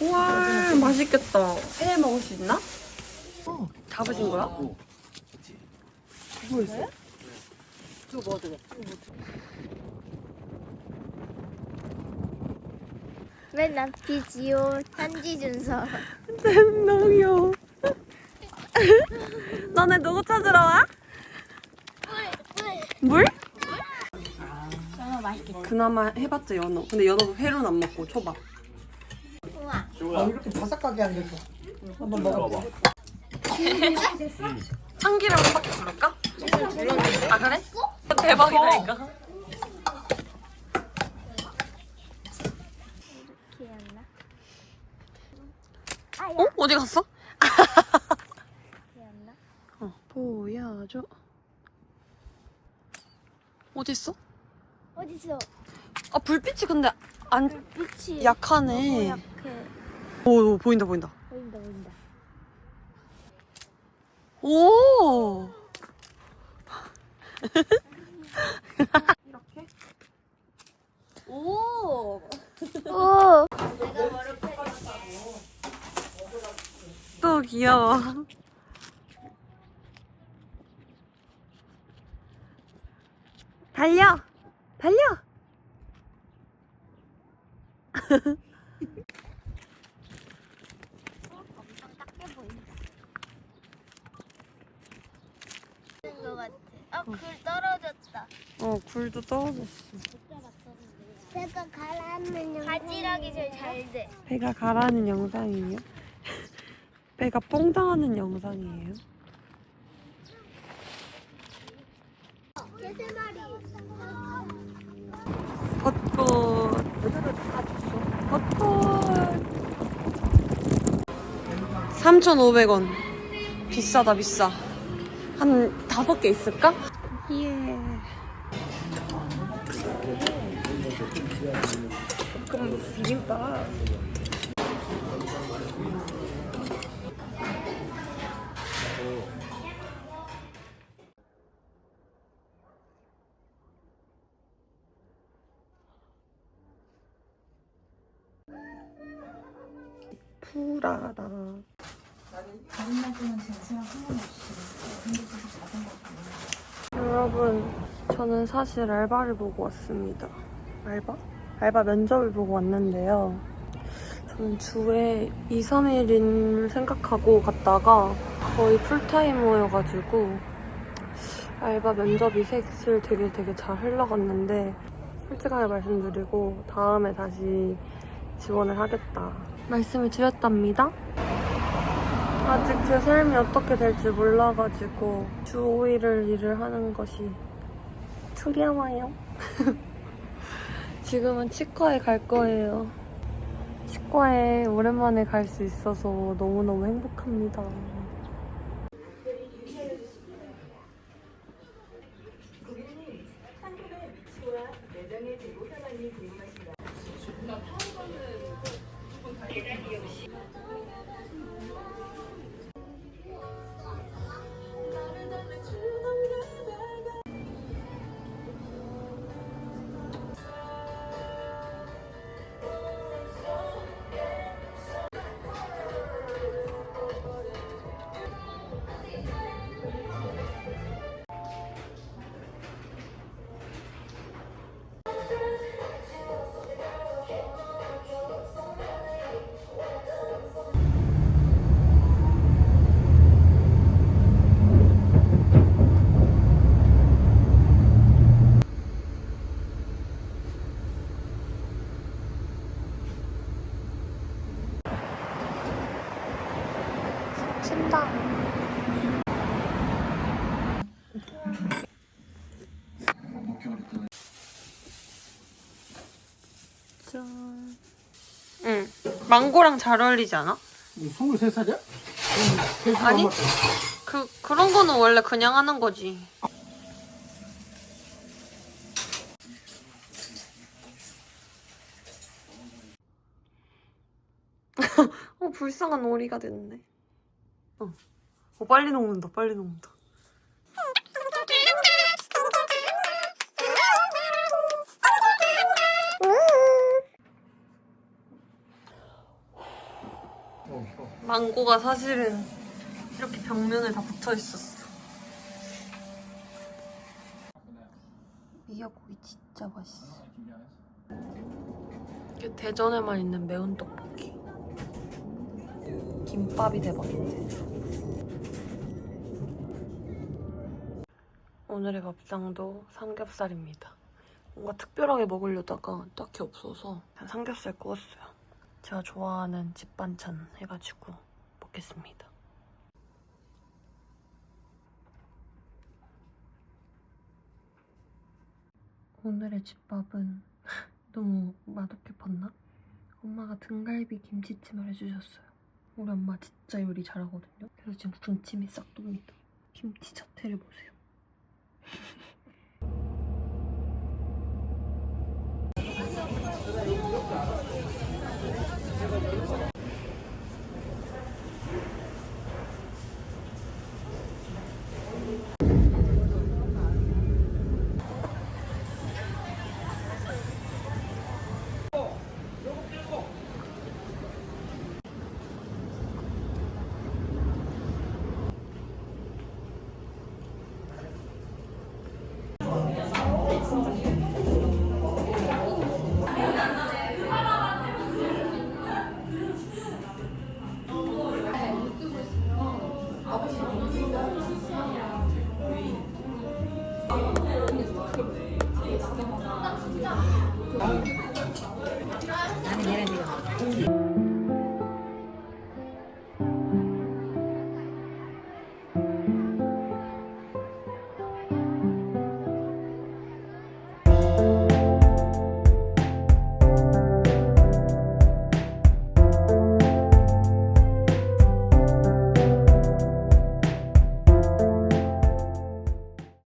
우와 맛있겠다. 회 먹을 수 있나? 어. 잡으신 거야? 뭐 있어? 저거 뭐 어떻게? 맨날 비지오 편지 준서 너무 귀여워. 너네 누구 찾으러 와? 물? 너무 맛있겠다 그나마 해봤자 연어. 근데 연어도 회로는 안 먹고 초밥. 아 이렇게 바삭하게 안 됐어. 한번 먹어봐. 참기름 한 바퀴 부를까? 아 그래? 대박이다니까. 어? 어디 갔어? 어, 보여줘. 어디 있어? 어디서 아 불빛이 근데 안 빛이 약하네. 너무 약해 오, 오 보인다 보인다. 보인다 보인다 오. 이렇게? 오. 오 또 귀여워. 달려! 달려! 엄청 작게 보인다 것 같아 어굴 떨어졌다 어, 굴도 떨어졌어. 배가 가라앉는 바지락이 제일 잘 돼 배가 가라는 영상이에요? 배가 뽕당하는 영상이에요? 벚꽃. 3,500원. 비싸다, 비싸. 한 다섯 개 있을까? 예. 그럼 비빔밥. 푸라다. 여러분, 저는 사실 알바를 보고 왔습니다. 알바? 알바 면접을 보고 왔는데요. 저는 주에 2, 3일인 생각하고 갔다가 거의 풀타이머여가지고 알바 면접이 셋을 되게 되게 잘 흘러갔는데 솔직하게 말씀드리고 다음에 다시 지원을 하겠다 말씀을 드렸답니다. 아직 제 삶이 어떻게 될지 몰라가지고 주 5일을 일을 하는 것이 두려워요. 지금은 치과에 갈 거예요. 치과에 오랜만에 갈 수 있어서 너무너무 행복합니다. 친다. 짠. 응. 망고랑 잘 어울리지 않아? 23살이야? 아니. 그, 그런 거는 원래 그냥 하는 거지. 어, 불쌍한 오리가 됐네. 어. 어, 빨리 녹는다, 빨리 녹는다. 망고가 사실은 이렇게 벽면에 다 붙어 있었어. 미역국이 진짜 맛있어. 이게 대전에만 있는 매운 떡볶이. 김밥이 대박인데. 오늘의 밥상도 삼겹살입니다. 뭔가 특별하게 먹으려다가 딱히 없어서 그냥 삼겹살 구웠어요. 제가 좋아하는 집 반찬 해가지고 먹겠습니다. 오늘의 집밥은 너무 맛없게 봤나? 엄마가 등갈비 김치찜을 해주셨어요. 우리 엄마 진짜 요리 잘하거든요. 그래서 지금 군침이 싹 돕니다. 김치 자태를 보세요.